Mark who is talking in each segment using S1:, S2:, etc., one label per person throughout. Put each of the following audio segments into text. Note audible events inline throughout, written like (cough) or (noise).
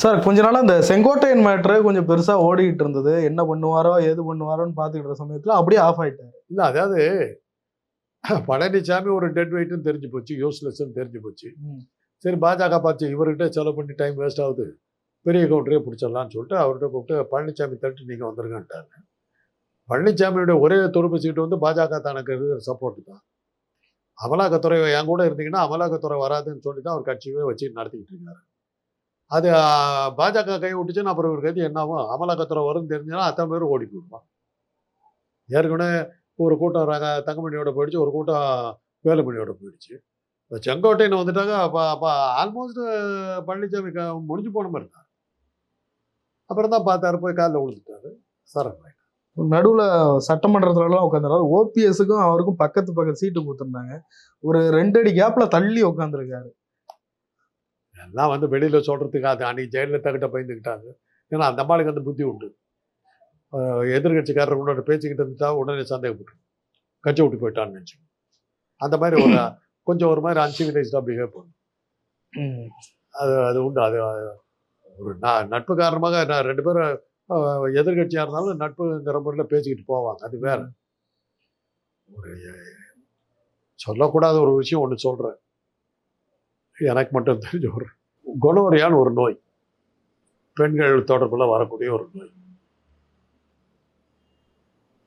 S1: Sir கொஞ்ச நாளா இந்த செங்கோட்டையன் மேட்ரு கொஞ்சம் பெருசா ஓடிட்டு இருந்தது. என்ன பண்ணுவாரோ ஏது பண்ணுவாரோன்னு பாத்துக்கிட்டு இருந்த சமயத்துல அப்படியே ஆஃப் ஆயிட்டாரு.
S2: இல்லை அதாவது பழனிசாமி ஒரு டெட் வெயிட்னு தெரிஞ்சு போச்சு யூஸ்லெஸ்ன்னு தெரிஞ்சு போச்சு. சரி பாஜக பார்த்து இவர்கிட்ட செலவு பண்ணி டைம் வேஸ்ட் ஆகுது. பெரிய கவுண்டரே பிடிச்சிடலாம்னு சொல்லிட்டு அவர்கிட்ட கூப்பிட்டு பழனிசாமி தட்டு நீங்கள் வந்துருங்கன்ட்டாங்க. பழனிசாமியுடைய ஒரே துருப்பு சீட்டு வந்து பாஜக தனக்கு சப்போர்ட் தான். அமலாக்கத்துறை என் கூட இருந்தீங்கன்னா அமலாக்கத்துறை வராதுன்னு சொல்லி தான் அவர் கட்சியவே வச்சு நடத்திக்கிட்டு இருக்காரு. அது பாஜக கை விட்டுச்சுன்னா அப்புறம் ஒரு கதி என்னாகும் அமலாக்கத்துறை வரும்னு தெரிஞ்சுன்னா அத்தனை பேரும் ஓடி போயிடுவான். ஏற்கனவே ஒரு கூட்டம் ரக தங்கமணியோட போயிடுச்சு ஒரு கூட்டம் வேலுமணியோட போயிடுச்சு. இப்போ செங்கோட்டையன் வந்துட்டாங்க அப்போ அப்போ ஆல்மோஸ்ட் பழனிசாமி க- முடிஞ்சு போன மாதிரி இருந்தார் அப்புறம் தான் பார்த்தாரு போய் காலில் விழுந்துட்டாரு. சரண்
S1: நடுவில் சட்டமன்றத்துலலாம் உட்காந்துருக்காரு ஓபிஎஸ்க்கும் அவருக்கும் பக்கத்து பக்கத்து சீட்டு கொடுத்துருந்தாங்க. ஒரு ரெண்டு அடி கேப்பில் தள்ளி உட்காந்துருக்காரு
S2: எல்லாம் வந்து வெளியில் சொல்கிறதுக்கு அது அன்னைக்கு ஜெயலலிதா கிட்ட பயந்துக்கிட்டாங்க ஏன்னா அந்த அம்மாளுக்கு அந்த புத்தி உண்டு. அஹ் எதிர்க்கட்சிக்காரர் உன்னோட பேச்சுக்கிட்டு இருந்துட்டா உடனே சந்தேகப்பட்டு. கட்சி விட்டு போயிட்டான்னு நினச்சி அந்த மாதிரி ஒரு (clears throat) கொஞ்சம் ஒரு மாதிரி அன்சிவிலைஸ்டாக பிஹேவ் பண்ணும் அது அது உண்டு. அது ஒரு ந- நட்பு காரணமாக நான் ரெண்டு பேரும் அஹ், எதிர்க்கட்சியா இருந்தாலும் நட்புங்கிற முறையில் பேசிக்கிட்டு போவாங்க. அது வேற. ஒரு சொல்லக்கூடாத ஒரு விஷயம் ஒன்று சொல்கிறேன் எனக்கு மட்டும் தெரிஞ்ச ஒரு குணோரியான்னு ஒரு நோய். பெண்கள் தொடர்பில் வரக்கூடிய ஒரு நோய்.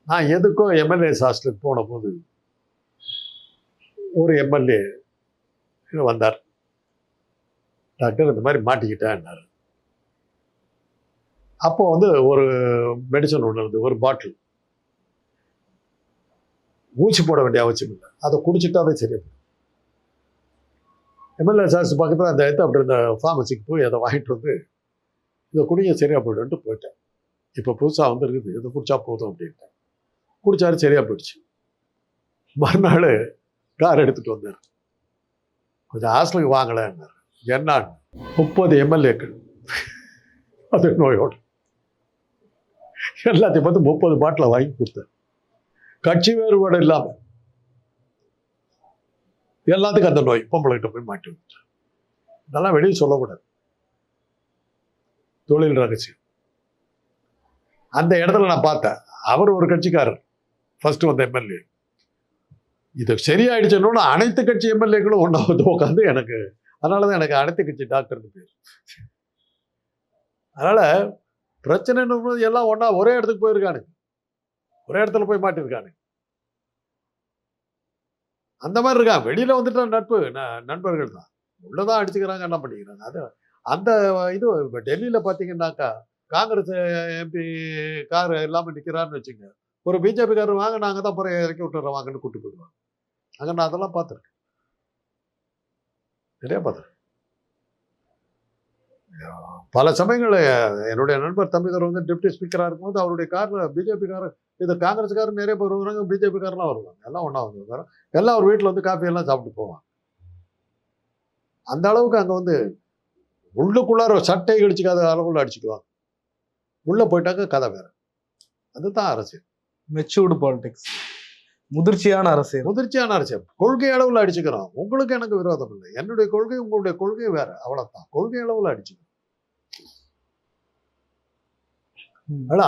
S2: நான் எதுக்கும் எம்எல்ஏ ஹாஸ்டலுக்கு போன போது ஒரு எம்எல்ஏ வந்தார். டாக்டர் இந்த மாதிரி மாட்டிக்கிட்டேன்னாரு. அப்போ வந்து ஒரு மெடிசன் ஒன்று இருந்தது ஒரு பாட்டில் ஊசி போட வேண்டிய அவசியம் இல்லை. அதை குடிச்சிட்டாவே சரி எம்எல்ஏ சார்ஸ் பக்கத்தில் அந்த இடத்த அப்படி இந்த ஃபார்மசிக்கு போய் அதை வாங்கிட்டு வந்து இதை குடிங்க சரியாக போய்டுன்ட்டு போயிட்டேன். இப்போ புதுசாக வந்துருக்குது. இதை குடிச்சா போதும் அப்படின்ட்டு குடித்தாரு சரியாக போயிடுச்சு. மறுநாள் கார் எடுத்துகிட்டு வந்தார் கொஞ்சம் ஹாஸ்டலுக்கு வாங்கலைன்னார். என்னான்னு? முப்பது எம்எல்ஏக்கள் அது நோயோடு. எல்லாத்தையும் பார்த்து முப்பது பாட்டில் வாங்கி கொடுத்தேன். கட்சி வேறுபாடு இல்லாமல் எல்லாத்துக்கும் அந்த நோய் பொம்பளைகிட்ட போய் மாட்டி விட்டார். இதெல்லாம் வெளியே சொல்லக்கூடாது. தொழில் ரகசியம். அந்த இடத்துல நான் பார்த்தேன். அவர் ஒரு கட்சிக்காரர். ஃபர்ஸ்ட் வந்த எம்எல்ஏ இது சரியாயிடுச்சுன்னு அனைத்து கட்சி எம்எல்ஏக்களும் ஒன்றா வந்து உட்காந்து எனக்கு அதனால தான் எனக்கு அனைத்து கட்சி டாக்டர்னு பேர். அதனால பிரச்சனைன்னு போது எல்லாம் ஒன்றா ஒரே இடத்துக்கு போயிருக்கானுங்க. ஒரே இடத்துல போய் மாட்டிருக்கானுங்க அந்த மாதிரி இருக்கான் வெளியில் வந்துட்டா நட்பு. ந- நண்பர்கள் தான் உள்ளதான் அடிச்சுக்கிறாங்க என்ன பண்ணிக்கிறாங்க? அது அந்த இது இப்போ டெல்லியில் பார்த்தீங்கன்னாக்கா காங்கிரஸ் எம்பி கார் இல்லாமல் நிற்கிறாருன்னு வச்சுங்க. ஒரு பிஜேபி கார் வாங்க நாங்கள் தான் பிறகு இறக்கி விட்டுறோம் வாங்கன்னு கூப்பிட்டு போயிடுவாங்க. அங்கே நான் அதெல்லாம் பார்த்துருக்கேன் நிறையா பார்த்துருக்கேன் பல சமயங்களில் என்னுடைய நண்பர் தம்பிதர் வந்து டெப்டி ஸ்பீக்கராக இருக்கும்போது அவருடைய காரில் பிஜேபி இது காங்கிரஸ்காரர் நிறைய பேர் வருவாங்க பிஜேபி காரெலாம் வருவாங்க. எல்லாம் ஒன்றா வந்து எல்லாம் அவர் வீட்டில் வந்து காஃபி எல்லாம் சாப்பிட்டு போவாங்க. அந்த அளவுக்கு அங்கே வந்து உள்ளுக்குள்ளார சட்டை கடிச்சிக்காத அளவுக்குள்ள அடிச்சுக்குவாங்க. உள்ளே போயிட்டாக்க கதை வேற. அதுதான் அரசியல்.
S1: மெச்சூர்டு பாலிடிக்ஸ் முதிர்ச்சியான அரசியல்.
S2: முதிர்ச்சியான அரசியல். கொள்கை அளவில் அடிச்சுக்கிறோம். உங்களுக்கு எனக்கு விரோதம் இல்லை. என்னுடைய கொள்கை உங்களுடைய கொள்கை வேற. அவ்வளவுதான். கொள்கை அளவில் அடிச்சுக்கிறோம்.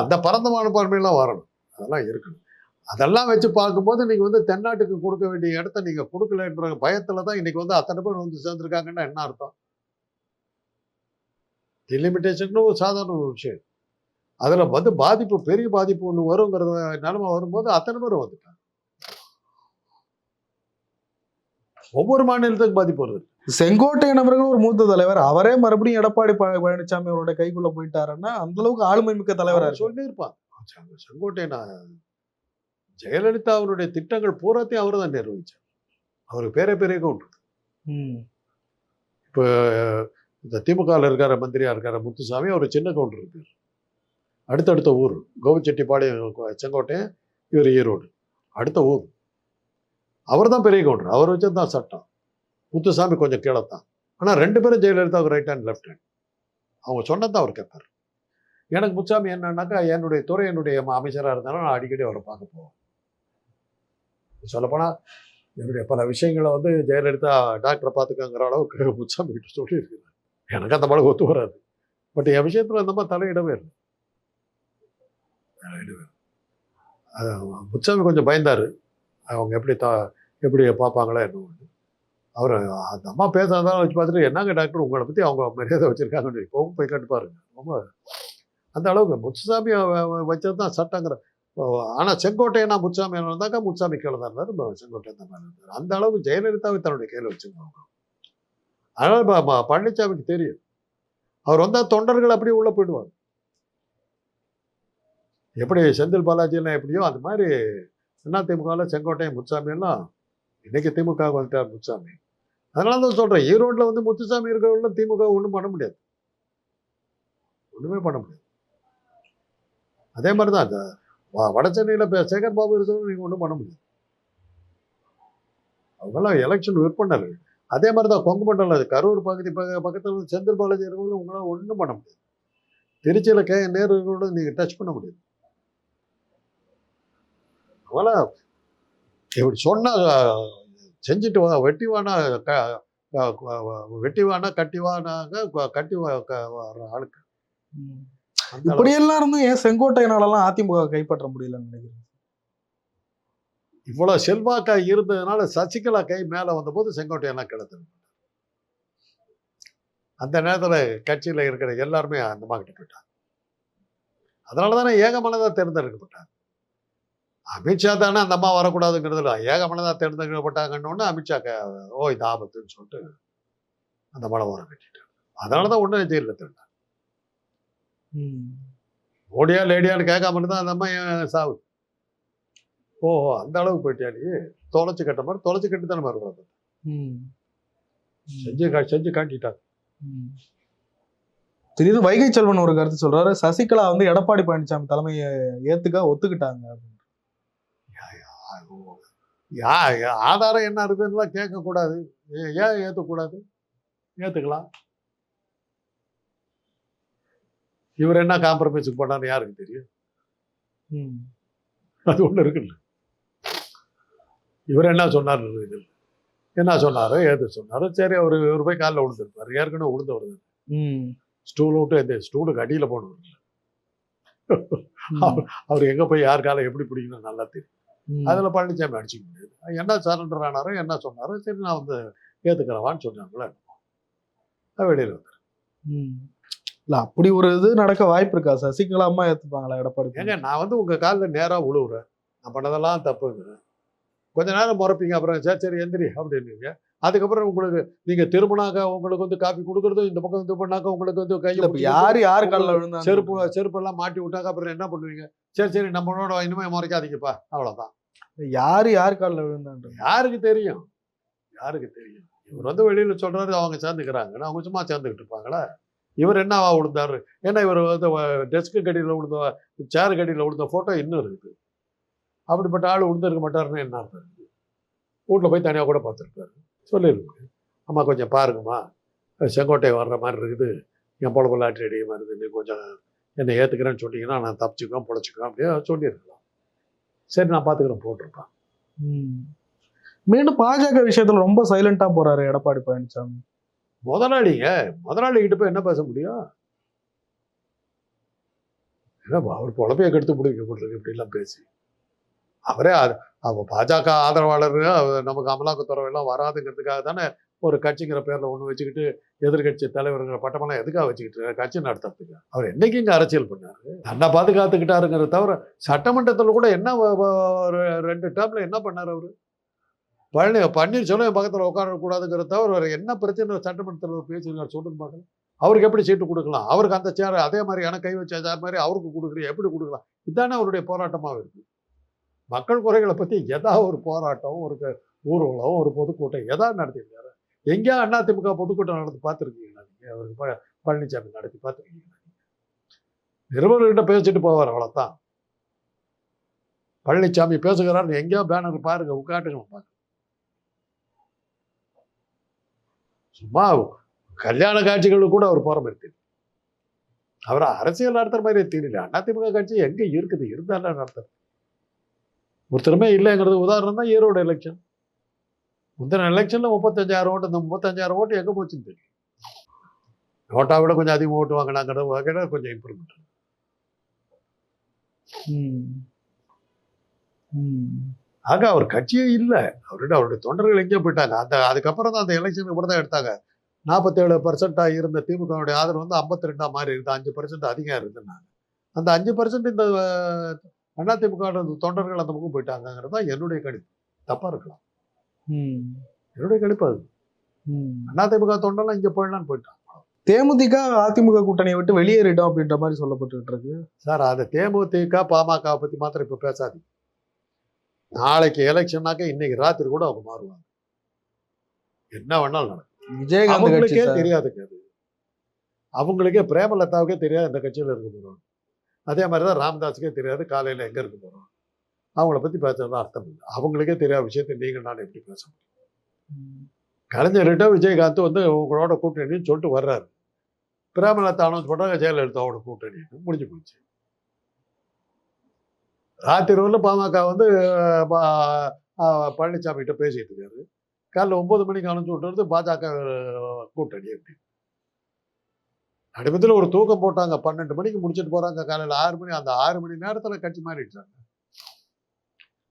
S2: அந்த பரந்த மனப்பான்மையெல்லாம் வரணும். அதெல்லாம் இருக்கணும். அதெல்லாம் வச்சு பார்க்கும்போது நீங்க வந்து தென்னாட்டுக்கு கொடுக்க வேண்டிய இடத்த நீங்க கொடுக்கலன்ற பயத்துல தான் இன்னைக்கு வந்து அத்தனை பேர் வந்து சேர்ந்துருக்காங்கன்னா என்ன அர்த்தம்? டிலிமிட்டேஷன் ஒரு சாதாரண ஒரு விஷயம். அதுல வந்து பாதிப்பு பெரிய பாதிப்பு ஒன்று வருங்கிறது நிலைமை வரும்போது அத்தனை பேர் வந்துட்டாங்க. ஒவ்வொரு மாநிலத்துக்கும் பாதிப்பு வருது.
S1: செங்கோட்டையன் அவர்கள் ஒரு மூத்த தலைவர். அவரே மறுபடியும் எடப்பாடி பழ- பழனிசாமி அவரோட கைக்குள்ள போயிட்டாருன்னா அந்த அளவுக்கு ஆளுமை மிக்க தலைவரா
S2: அவர்
S1: இருக்கு
S2: சொல்லியிருப்பான் செங்க- செங்கோட்டையன் ஜெயலலிதா அவருடைய திட்டங்கள் பூராத்தையும் அவர் தான் நிர்வகிச்சார். அவருக்கு பேரே பெரிய கவுண்டர்
S1: ம்.
S2: இப்போ இந்த திமுகவில் இருக்கார மந்திரியா இருக்கார முத்துசாமி அவர் சின்ன கவுண்டர் இருக்கார் அடுத்தடுத்த ஊர் கோவிச்செட்டிப்பாளையம் செங்கோட்டையன் இவர் ஈரோடு. அடுத்த ஊர். அவர் தான் பெரிய கவுண்டர். அவர் வச்சது தான் சட்டம். முத்துசாமி கொஞ்சம் கீழே தான் ஆனால் ரெண்டு பேரும் ஜெயலலிதா அவர் ரைட் ஹேண்ட் லெஃப்ட் ஹேண்ட் அவங்க சொன்னதான் அவர் கேட்பார். எனக்கு முத்துசாமி என்னன்னாக்கா என்னுடைய துறை என்னுடைய அமைச்சராக இருந்தாலும் நான் அடிக்கடி அவரை பார்க்க போவேன். சொல்லப்போனால் என்னுடைய பல விஷயங்களை வந்து ஜெயலலிதா டாக்டரை பார்த்துக்கங்கிற அளவுக்கு முத்துசாமி கிட்ட சொல்லியிருக்கிறார். எனக்கு அந்த பழக்கம் ஒத்து வராது. பட் என் விஷயத்தில் இந்த மாதிரி தலையிடவே இல்லை. தலையிடவே இல்லை. முச்சாமி கொஞ்சம் பயந்தார். அவங்க எப்படி தா எப்படி பார்ப்பாங்களா என்ன அவர் அந்த அம்மா பேசாதான் வச்சு பார்த்துட்டு என்னங்க டாக்டர் உங்களை பற்றி அவங்க மரியாதை வச்சுருக்காங்கன்னு? இப்போவும் போய் கேட்டு பாருங்க. ரொம்ப அந்த அளவுக்கு முத்துசாமி வச்சது தான் சட்டங்கிற ஆனால் செங்கோட்டையனா முத்துசாமி இருந்தாக்கா முத்துசாமி கீழே தான் இருந்தார் செங்கோட்டை செங்கோட்டையன் தான் மேலே இருந்தார். அந்த அளவுக்கு ஜெயலலிதாவை தன்னுடைய கையில் வச்சுருந்தாங்க அதனால் ப- பழனிசாமிக்கு தெரியும். அவர் வந்தால் தொண்டர்கள் அப்படியே உள்ளே போயிடுவாங்க. எப்படி செந்தில் பாலாஜி எல்லாம் எப்படியோ அது மாதிரி அண்ணா திமுகவில் செங்கோட்டையன் முத்துசாமி எல்லாம் திமுக வந்துட்டார் முத்துசாமி. அதனால தான் சொல்கிறேன் ஈரோட்டில் வந்து முத்துசாமி இருக்கிறவங்கள திமுக ஒன்றும் பண்ண முடியாது. ஒன்றுமே பண்ண முடியாது. அதே மாதிரி தான் வட சென்னையில் இப்போ சேகர் பாபு இருக்கிறவங்க நீங்கள் ஒன்றும் பண்ண முடியாது. அவங்கெல்லாம் எலெக்ஷன் விற்பனர்கள் அதே மாதிரி தான் கொங்கு மண்டலம் கரூர் பகுதி பக்க பக்கத்தில் வந்து செந்தில் பாலாஜி இருக்கிறவங்களும் உங்களால் ஒன்றும் பண்ண முடியாது. திருச்சியில் கே நேரு கூட நீங்கள் டச் பண்ண முடியாது. அவங்கள இப்படி சொன்னால் செஞ்சுட்டு வா வெட்டி வானா க வெட்டி வானா கட்டி வானாங்க கட்டி வர்ற ஆளுக்கு. அந்த அளவுக்கு.
S1: இப்படி எல்லாம் இருந்தும் ஏன் செங்கோட்டையனாலலாம் அதிமுக கைப்பற்ற முடியலன்னு நினைக்கிறேன்
S2: இவ்வளோ செல்வாக்கா இருந்ததுனால சசிகலா கை மேலே வந்தபோது செங்கோட்டையெல்லாம் கிடத்தது. அந்த நேரத்தில் கட்சியில் இருக்கிற எல்லாருமே அந்த கிட்ட போயிட்டாங்க. அதனால தானே ஏகமனதாக தேர்ந்தெடுக்கப்பட்டாங்க. அமித்ஷா தானே அந்த அம்மா வரக்கூடாதுங்கிறதுல ஏகமனதாக தேர்ந்தெடுக்கப்பட்டாங்கன்னு அமித்ஷா க- ஓ இது ஆபத்துன்னு சொல்லிட்டு அந்த மலை ஓரம் கட்டிட்டாங்க. அதனால தான் ஒன்றும் ஜெயிலில் தேர்ந்தாங்க மோடியா லேடியான்னு கேட்காம இருந்தா அந்த அம்மா ஏன் சாவு? ஓ அந்த அளவுக்கு போயிட்டியா நீ? தொலைச்சு கட்ட மாதிரி தொலைச்சு கட்டி தானே மாதிரி செஞ்சு கா- செஞ்சு காட்டிட்டாங்க.
S1: திடீர்னு வைகை செல்வன் ஒரு கருத்து சொல்றாரு. சசிகலா வந்து எடப்பாடி பழனிசாமி தலைமையை ஏத்துக்க ஒத்துக்கிட்டாங்க
S2: யா ஆதாரம் என்ன இருக்குன்னுலாம் கேட்கக்கூடாது. ஏன் ஏற்றக்கூடாது ஏற்றுக்கலாம் இவர் என்ன காம்ப்ரமைஸுக்கு போனான்னு யாருக்கு தெரியும்?
S1: ம்.
S2: அது ஒன்று இருக்குல்ல. இவர் என்ன சொன்னார் இது என்ன சொன்னாரோ ஏது சொன்னாரோ சரி அவர் இவர் போய் காலில் விழுந்துருப்பார் ஏற்கனவே விழுந்தவர்
S1: ம்.
S2: ஸ்டூல் விட்டு இந்த ஸ்டூலுக்கு அடியில் போனவர். அவர் எங்கே போய் யார் காலை எப்படி பிடிக்கணும் நல்லா தெரியும். அதில் பழனிசாமி அடிச்சுக்க முடியாது என்ன சரண்டர் ஆனாரோ என்ன சொன்னாரோ? சரி நான் வந்து ஏற்றுக்கிறவான்னு சொன்னாங்களே. வெளியில் வந்து
S1: ம். இல்ல அப்படி ஒரு இது நடக்க வாய்ப்பு இருக்கா? சசிகலா அம்மா ஏத்துப்பாங்களா எடப்பாடி
S2: ஏங்க நான் வந்து உங்கள் காலில் நேராக விழுவுறேன் நான் பண்ணதெல்லாம் தப்புங்கிறேன் கொஞ்ச நேரம் முறைப்பீங்க அப்புறம் சரி சரி எந்திரி அப்படின்னீங்க. அதுக்கப்புறம் உங்களுக்கு நீங்கள் திரும்பினாக்க உங்களுக்கு வந்து காஃபி கொடுக்குறதும் இந்த பக்கம் இது பண்ணாக்க உங்களுக்கு வந்து கையில்
S1: யாரு யாரு கால்ல விழுந்தாங்க?
S2: செருப்பு செருப்பெல்லாம் மாட்டி விட்டாக்க அப்புறம் என்ன பண்ணுவீங்க? சரி சரி நம்மளோட இனிமே முறைக்காதீங்கப்பா. அவ்வளோதான்
S1: யாரு யாரு கால்ல விழுந்தாங்க?
S2: யாருக்கு தெரியும்? யாருக்கு தெரியும்? இவர் வந்து வெளியில் சொல்றாரு அவங்க சேர்ந்துக்கிறாங்க. அவங்க சும்மா சேர்ந்துக்கிட்டு இருப்பாங்களா? இவர் என்னவா விழுந்தாரு ஏன்னா இவர் வந்து டெஸ்க்கு கடியில் விழுந்த சேர் கடியில் விழுந்த ஃபோட்டோ இன்னும் இருக்குது. அப்படிப்பட்ட ஆள் விழுந்திருக்க மாட்டாருன்னு என்ன அர்த்தம்? இருக்குது வீட்டில் போய் தனியாக கூட பார்த்துருப்பாரு. சொல்லியிருக்கு அம்மா கொஞ்சம் பாருங்கம்மா. செங்கோட்டை வர்ற மாதிரி இருக்குது. என் பொழப்பு லாட்ரி அடிக்க மாதிரி இருக்குது. நீ கொஞ்சம் என்னை ஏற்றுக்கிறேன்னு சொன்னீங்கன்னா நான் தப்பிச்சுக்குவேன் பொழைச்சிக்குவேன் அப்படியே சொல்லியிருக்கலாம். சரி நான் பார்த்துக்கிறேன் போட்டிருப்பான்.
S1: மீண்டும் பாஜக விஷயத்துல ரொம்ப சைலண்டா போறாரு எடப்பாடி பழனிசாமி
S2: முதலாளிங்க முதலாளி கிட்ட போய் என்ன பேச முடியும்? ஏன்னா அவர் பொழப்பைய கெடுத்து பிடிக்க போட்டுருக்கு இப்படிலாம் பேசி. அவரே அப்போ பாஜக ஆதரவாளர்கள் நமக்கு அமலாக்கத்துறை எல்லாம் வராதுங்கிறதுக்காக தானே ஒரு கட்சிங்கிற பேரில் ஒன்று வச்சுக்கிட்டு எதிர்கட்சி தலைவருங்கிற பட்டமெல்லாம் எதுக்காக வச்சுக்கிட்டு கட்சி நடத்துறதுக்கு. அவர் என்னைக்கு இங்கே அரசியல் பண்ணார்? தன்னை பாதுகாத்துக்கிட்டாருங்கிறத தவிர சட்டமன்றத்தில் கூட என்ன ஒரு ரெண்டு டேர்மில் என்ன பண்ணார் அவரு? பழனி பன்னீர்செல்வம் என் பக்கத்தில் உட்காரக்கூடாதுங்கிறத தவிர அவர் என்ன பிரச்சனை சட்டமன்றத்தில் பேசியிருக்கார் சொல்லுங்க பார்க்கலாம் அவருக்கு எப்படி சீட்டு கொடுக்கலாம்? அவருக்கு அந்த சேர் அதே மாதிரி எனக்கு கை வச்ச சேர் மாதிரி அவருக்கு கொடுக்குறீங்க எப்படி கொடுக்கலாம்? இதுதானே அவருடைய போராட்டமாக இருக்குது மக்கள் குறைகளை பற்றி எதா ஒரு போராட்டம் ஒரு ஊர்வலம் ஒரு பொதுக்கூட்டம் எதா நடத்தியிருக்காரு. எங்கேயா அண்ணா திமுக பொதுக்கூட்டம் நடத்தி பார்த்துருக்கீங்களா நீங்கள் அவருக்கு ப- பழனிசாமி நடத்தி பார்த்துருக்கீங்களா நிருபர்கிட்ட பேசிட்டு போவார் அவ்வளோதான் பழனிசாமி பேசுகிறார் எங்கேயோ பேனர் பாருங்க உட்காட்டுங்க பாருங்க சும்மா கல்யாண காட்சிகளுக்கு கூட அவர் போற மாதிரி தெரியும் அவர் அரசியல் நடத்துகிற மாதிரி தெரியல. அதிமுக கட்சி எங்கே இருக்குது? இருந்தாலும் நடத்துறது? ஒருத்தருமே இல்லைங்கிறது உதாரணம் தான் ஈரோடு எலெக்ஷன் முந்தின எலெக்ஷன்ல முப்பத்தஞ்சாயிரம் ஓட்டு இந்த முப்பத்தஞ்சாயிரம் ஓட்டு எங்க போச்சுன்னு தெரியும் நோட்டா விட கொஞ்சம் அதிகமாக ஓட்டு வாங்கினாங்கிற வகையில் கொஞ்சம் இம்ப்ரூவ்மெண்ட். ஆக அவர் கட்சியே இல்லை. அவர்கிட்ட அவருடைய தொண்டர்கள் எங்கேயோ போயிட்டாங்க. அந்த அதுக்கப்புறம் தான் அந்த எலெக்ஷனுக்கு அப்புறம் தான் எடுத்தாங்க. நாற்பத்தேழு பர்சன்டாக இருந்த திமுகவுடைய ஆதரவு வந்து ஐம்பத்தி ரெண்டா மாறி இருந்து அஞ்சு பர்சன்ட் அதிகம் இருந்துனாங்க அந்த அஞ்சு பர்சன்ட் இந்த அதிமுக வோட தொண்டர்கள் அந்த பக்கம் போயிட்டாங்கிறது தான் என்னுடைய கணிப்பு. தப்பா இருக்கலாம்.
S1: ம்.
S2: என்னுடைய கணிப்பு அது.
S1: ம்.
S2: அதிமுக தொண்டர்லாம் இங்கே போயிடலான்னு போயிட்டாங்க.
S1: தேமுதிக அதிமுக கூட்டணியை விட்டு வெளியேறிடும் அப்படின்ற மாதிரி சொல்லப்பட்டு இருக்கு.
S2: சார் அது தேமுதிக பாமக பத்தி மாத்திரம் இப்ப பேசாதீங்க. நாளைக்கு எலெக்ஷன்னாக்க இன்னைக்கு ராத்திரி கூட அவங்க மாறுவாங்க. என்ன வேணாலும் நடக்கும்.
S1: விஜயகாந்த்.
S2: தெரியாதுங்க அது. அவங்களுக்கே பிரேமலதாவுக்கே தெரியாது இந்த கட்சியில இருக்க போறோம் அதே மாதிரி தான் ராம்தாஸுக்கே தெரியாது காலையில் எங்கே இருக்க போகிறோம் அவங்கள பற்றி பேசுறது அர்த்தம் இல்லை. அவங்களுக்கே தெரியாத விஷயத்தை நீங்கள் நான் எப்படி பேச முடியும்? கலைஞர்கிட்ட விஜயகாந்த் வந்து உங்களோட கூட்டணின்னு சொல்லிட்டு வர்றாரு. பிரேமலதா அனௌன்ஸ் பண்ணுறாங்க ஜெயலலிதாவோட கூட்டணி முடிஞ்சு போச்சு. ராத்திரி பாமக வந்து பா- பழனிசாமி கிட்ட பேசிட்டு இருக்காரு. காலைல ஒன்பது மணிக்கு அனுப்பிச்சு விட்டுறது பாஜக கூட்டணி அப்படின்னு. நடுமத்தில் ஒரு தூக்கம் போட்டாங்க. பன்னெண்டு மணிக்கு முடிச்சிட்டு போறாங்க. காலையில ஆறு மணி அந்த ஆறு மணி நேரத்துல கட்சி மாறிடுச்சாங்க.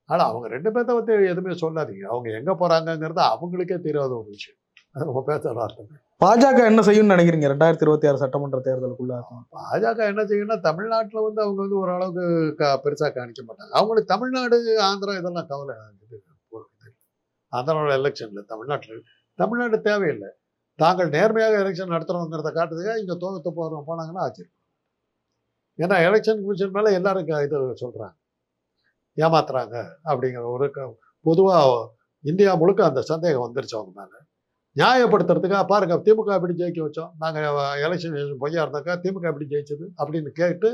S2: ஆனா அவங்க ரெண்டு பேர்த்த பத்தி எதுவுமே சொல்லாதீங்க. அவங்க எங்க போறாங்கங்கிறது அவங்களுக்கே தெரியாத ஒரு விஷயம். அது நம்ம அர்த்தம்.
S1: பாஜக என்ன செய்யும்னு நினைக்கிறீங்க? ரெண்டாயிரத்தி இருபத்தி ஆறு சட்டமன்ற தேர்தலுக்குள்ள?
S2: பாஜக என்ன செய்யணும்னா தமிழ்நாட்டுல வந்து அவங்க வந்து ஓரளவுக்கு க- பெருசா காணிக்க மாட்டாங்க. அவங்களுக்கு தமிழ்நாடு ஆந்திரா இதெல்லாம் கவலை. ஆந்திராவோட எலெக்ஷன்ல தமிழ்நாட்டுல தமிழ்நாடு தேவையில்லை. தாங்கள் நேர்மையாக எலெக்ஷன் நடத்துறோங்கிறத காட்டுறதுக்காக இங்கே தோகத்து போகிறவங்க போனாங்கன்னா ஆச்சரியம் ஏன்னா எலெக்ஷன் கமிஷன் மேலே எல்லாரும் இது சொல்கிறாங்க ஏமாத்துறாங்க அப்படிங்கிற ஒரு க- இந்தியா முழுக்க அந்த சந்தேகம் வந்துருச்சு அவங்க மேலே. நியாயப்படுத்துறதுக்காக பாருங்க திமுக எப்படி ஜெயிக்க வச்சோம்? நாங்கள் எலெக்ஷன் பொய்யா இருந்தாக்கா திமுக எப்படி ஜெயிச்சது? அப்படின்னு கேட்டு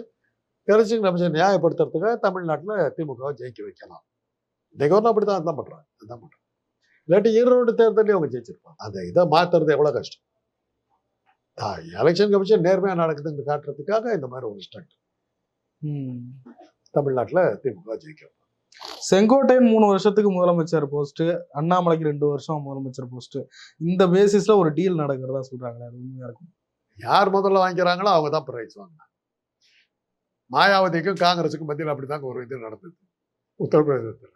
S2: எலெக்ஷன் கமிஷன் நியாயப்படுத்துறதுக்காக தமிழ்நாட்டில் திமுகவை ஜெயிக்க வைக்கலாம். இந்த அப்படி தான் அதான் பண்ணுறாங்க அதான் பண்ணுறாங்க இல்லாட்டி ஈரோடு தேர்தலையும் அவங்க ஜெயிச்சிருப்பாங்க. அந்த இதை மாத்துறது எவ்வளவு கஷ்டம்? எலெக்ஷன் கமிஷன் நேர்மையா நடக்குதுன்னு காட்டுறதுக்காக இந்த மாதிரி ஒரு ஸ்டண்ட்
S1: ம்.
S2: தமிழ்நாட்டுல திமுக ஜெயிக்கும்.
S1: செங்கோட்டையன் மூணு வருஷத்துக்கு முதலமைச்சர் போஸ்ட் அண்ணாமலைக்கு ரெண்டு வருஷம் முதலமைச்சர் போஸ்ட் இந்த பேசிஸ்ல ஒரு டீல் நடக்கிறதா சொல்றாங்களே அது உண்மையா இருக்கும்?
S2: யார் முதல்ல வாங்கிக்கிறாங்களோ அவங்க தான் பிரைஸ் வாங்கினாங்க மாயாவதிக்கும் காங்கிரஸுக்கும் மத்தியில் அப்படிதாங்க ஒரு இது நடந்தது. உத்தரப்பிரதேசத்தில்.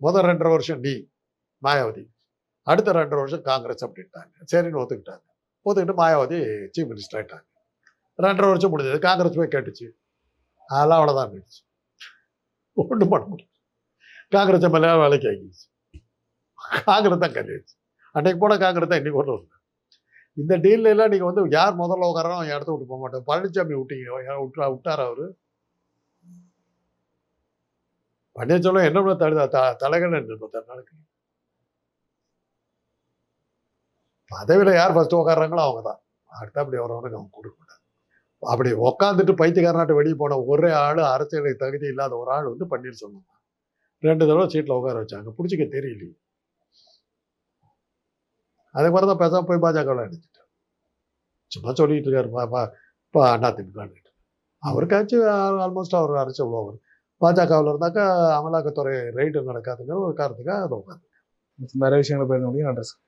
S2: முதல் ரெண்டரை வருஷம் நீ. மாயாவதி. அடுத்த ரெண்டரை வருஷம் காங்கிரஸ் அப்படின்ட்டாங்க. சரின்னு ஒத்துக்கிட்டாங்க. ஒத்துக்கிட்டு மாயாவதி சீஃப் மினிஸ்டர் ஆகிட்டாங்க ரெண்டரை வருஷம் முடிஞ்சது. காங்கிரஸ் போய் கேட்டுச்சு. அதெல்லாம் அவ்வளோதான் போயிடுச்சு. ஒன்றும் பண்ண முடியும் காங்கிரஸ் எம்எல்ஏ வேலைக்கு ஆகிடுச்சு. காங்கிரஸ் தான் கல்யாச்சு அன்னைக்கு போன காங்கிரஸ் தான் இன்னைக்கு கொண்டு வரல இந்த டீல்ல எல்லாம் வந்து யார் முதல்ல உட்காரோ அவன் இடத்த விட்டு போக மாட்டேன் பழனிசாமி விட்டீங்க. விட்டா விட்டார் அவர்? பன்னீர்செல்வம் என்ன தடுதா த- தலைகள் பத்தாறு நாளுக்கு பதவியில் யார் ஃபஸ்ட்டு உட்காடுறாங்களோ அவங்க தான் அடுத்த அப்படி வரவனுக்கு அவங்க கொடுக்கக்கூடாது அப்படி உட்காந்துட்டு பைத்தியக்காரனாட்டு வெளியே போன ஒரே ஆள் அரசியலுக்கு தகுதி இல்லாத ஒரு ஆள் வந்து பன்னீர்செல்வம் சொன்னாங்க ரெண்டு தடவை சீட்டில் உட்கார வச்சாங்க. பிடிச்சிக்க தெரியலையே. அதுக்கு மாதிரி தான் பேசாம போய் பாஜகவில் அடிச்சுட்டார் சும்மா சொல்லிட்டு இருக்காரு. பா- பா- இப்போ அண்ணா திமுக அவருக்காச்சும் ஆல்மோஸ்ட் அவர் அரசியல் உள்ளவர் பாஜகவில் இருந்தாக்கா அமலாக்கத்துறை ரைடு நடக்காதுங்கிற ஒரு காரணத்துக்காக அதை உட்காந்து
S1: நிறைய விஷயங்களை பேச முடியும். நன்றி சார்